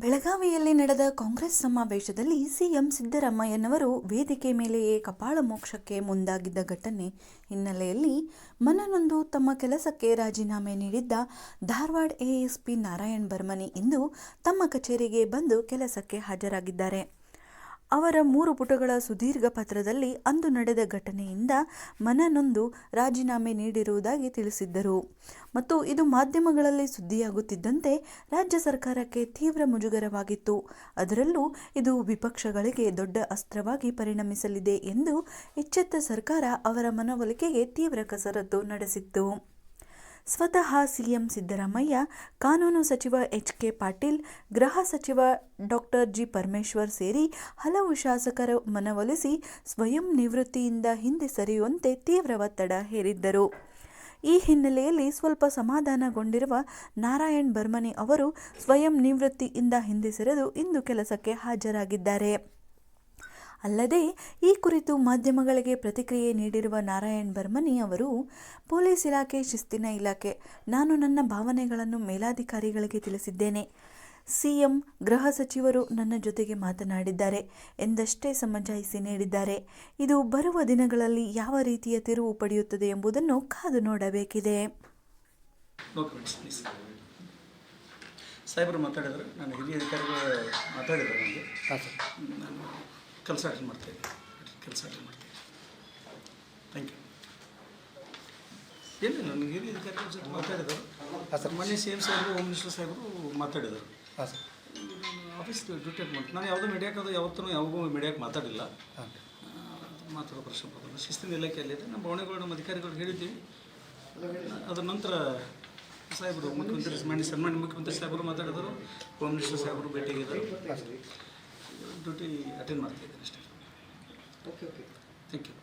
ಬೆಳಗಾವಿಯಲ್ಲಿ ನಡೆದ ಕಾಂಗ್ರೆಸ್ ಸಮಾವೇಶದಲ್ಲಿ ಸಿಎಂ ಸಿದ್ದರಾಮಯ್ಯನವರು ವೇದಿಕೆ ಮೇಲೆಯೇ ಕಪಾಳ ಮೋಕ್ಷಕ್ಕೆ ಮುಂದಾಗಿದ್ದ ಘಟನೆ ಹಿನ್ನೆಲೆಯಲ್ಲಿ ಮನನೊಂದು ತಮ್ಮ ಕೆಲಸಕ್ಕೆ ರಾಜೀನಾಮೆ ನೀಡಿದ್ದ ಧಾರವಾಡ ಎಎಸ್ಪಿ ನಾರಾಯಣ್ ಬರ್ಮನಿ ಇಂದು ತಮ್ಮ ಕಚೇರಿಗೆ ಬಂದು ಕೆಲಸಕ್ಕೆ ಹಾಜರಾಗಿದ್ದಾರೆ. ಅವರ ಮೂರು ಪುಟಗಳ ಸುದೀರ್ಘ ಪತ್ರದಲ್ಲಿ ಅಂದು ನಡೆದ ಘಟನೆಯಿಂದ ಮನನೊಂದು ರಾಜೀನಾಮೆ ನೀಡಿರುವುದಾಗಿ ತಿಳಿಸಿದ್ದರು. ಮತ್ತು ಇದು ಮಾಧ್ಯಮಗಳಲ್ಲಿ ಸುದ್ದಿಯಾಗುತ್ತಿದ್ದಂತೆ ರಾಜ್ಯ ಸರ್ಕಾರಕ್ಕೆ ತೀವ್ರ ಮುಜುಗರವಾಗಿತ್ತು. ಅದರಲ್ಲೂ ಇದು ವಿಪಕ್ಷಗಳಿಗೆ ದೊಡ್ಡ ಅಸ್ತ್ರವಾಗಿ ಪರಿಣಮಿಸಲಿದೆ ಎಂದು ಎಚ್ಚೆತ್ತ ಸರ್ಕಾರ ಅವರ ಮನವೊಲಿಕೆಗೆ ತೀವ್ರ ಕಸರತ್ತು ನಡೆಸಿತ್ತು. ಸ್ವತಃ ಸಿಎಂ ಸಿದ್ದರಾಮಯ್ಯ, ಕಾನೂನು ಸಚಿವ ಎಚ್ ಕೆ ಪಾಟೀಲ್, ಗೃಹ ಸಚಿವ ಡಾಕ್ಟರ್ ಜಿ ಪರಮೇಶ್ವರ್ ಸೇರಿ ಹಲವು ಶಾಸಕರ ಮನವೊಲಿಸಿ ಸ್ವಯಂ ನಿವೃತ್ತಿಯಿಂದ ಹಿಂದೆ ಸರಿಯುವಂತೆ ತೀವ್ರ ಒತ್ತಡ ಹೇರಿದ್ದರು. ಈ ಹಿನ್ನೆಲೆಯಲ್ಲಿ ಸ್ವಲ್ಪ ಸಮಾಧಾನಗೊಂಡಿರುವ ನಾರಾಯಣ್ ಬರ್ಮನಿ ಅವರು ಸ್ವಯಂ ನಿವೃತ್ತಿಯಿಂದ ಹಿಂದೆ ಸರಿದು ಇಂದು ಕೆಲಸಕ್ಕೆ ಹಾಜರಾಗಿದ್ದಾರೆ. ಅಲ್ಲದೆ ಈ ಕುರಿತು ಮಾಧ್ಯಮಗಳಿಗೆ ಪ್ರತಿಕ್ರಿಯೆ ನೀಡಿರುವ ನಾರಾಯಣ್ ಬರ್ಮನಿ ಅವರು ಪೊಲೀಸ್ ಇಲಾಖೆ ಶಿಸ್ತಿನ ಇಲಾಖೆ ನಾನು ನನ್ನ ಭಾವನೆಗಳನ್ನು ಮೇಲಾಧಿಕಾರಿಗಳಿಗೆ ತಿಳಿಸಿದ್ದೇನೆ. ಸಿಎಂ ಗೃಹ ಸಚಿವರು ನನ್ನ ಜೊತೆಗೆ ಮಾತನಾಡಿದ್ದಾರೆ ಎಂದಷ್ಟೇ ಸಮಜಾಯಿಸಿ ನೀಡಿದ್ದಾರೆ. ಇದು ಬರುವ ದಿನಗಳಲ್ಲಿ ಯಾವ ರೀತಿಯ ತಿರುವು ಪಡೆಯುತ್ತದೆ ಎಂಬುದನ್ನು ಕಾದು ನೋಡಬೇಕಿದೆ. ಸಾಹೇಬರು ಮಾತಾಡಿದ್ರು. ನಾನು ಹಿರಿಯ ಅಧಿಕಾರಿಗಳು ಮಾತಾಡಿದ್ದಾರೆ ನನಗೆ ಹಾಂ ಸರ್. ನಾನು ಕೆಲಸ ಇದ್ದೀನಿ. ಕೆಲಸ ಇದ್ದೀನಿ. ಥ್ಯಾಂಕ್ ಯು ಎಲ್ಲಿ ನನಗೆ ಹಿರಿಯ ಅಧಿಕಾರಿಗಳ ಜೊತೆ ಮಾತಾಡಿದರು. ಹಾಂ ಸರ್. ಮೊನ್ನೆ ಸಿ ಎಂ ಸಾಹೇಬರು ಹೋಮ್ ಮಿನಿಸ್ಟರ್ ಸಾಹೇಬರು ಮಾತಾಡಿದರು. ಹಾಂ ಸರ್. ಆಫೀಸ್ ಡ್ಯೂಟಿ ಮಾಡ್ತೀನಿ ನಾನು ಯಾವುದೋ ಮೀಡಿಯಾಕ್ಕೆ ಅದು ಯಾವತ್ತೂ ಯಾವಾಗೂ ಮೀಡಿಯಾಕ್ಕೆ ಮಾತಾಡಿಲ್ಲ. ಮಾತಾಡೋ ಪ್ರಶ್ನೆ ಬರೋಲ್ಲ ಶಿಸ್ತಿನ ಇಲಾಖೆಯಲ್ಲಿದೆ ನಮ್ಮ ಬವಣೆಗಳು ನಮ್ಮ ಅಧಿಕಾರಿಗಳು ಹೇಳಿದ್ದೀವಿ. ಅದರ ನಂತರ ಸಾಹೇಬರು ಮುಖ್ಯಮಂತ್ರಿ ಮಾನ್ಯ ಸನ್ಮಾನ್ಯ ಮುಖ್ಯಮಂತ್ರಿ ಸಾಹೇಬರು ಮಾತಾಡಿದರು. ಹೋಮ್ ಮಿನಿಸ್ಟರ್ ಸಾಹೇಬರು ಭೇಟಿಯಾಗಿದ್ದರು. ಡ್ಯೂಟಿ ಅಟೆಂಡ್ ಮಾಡ್ತಾ ಇದ್ದಾರೆ ಅಷ್ಟೇ ಓಕೆ ಓಕೆ ಥ್ಯಾಂಕ್ ಯು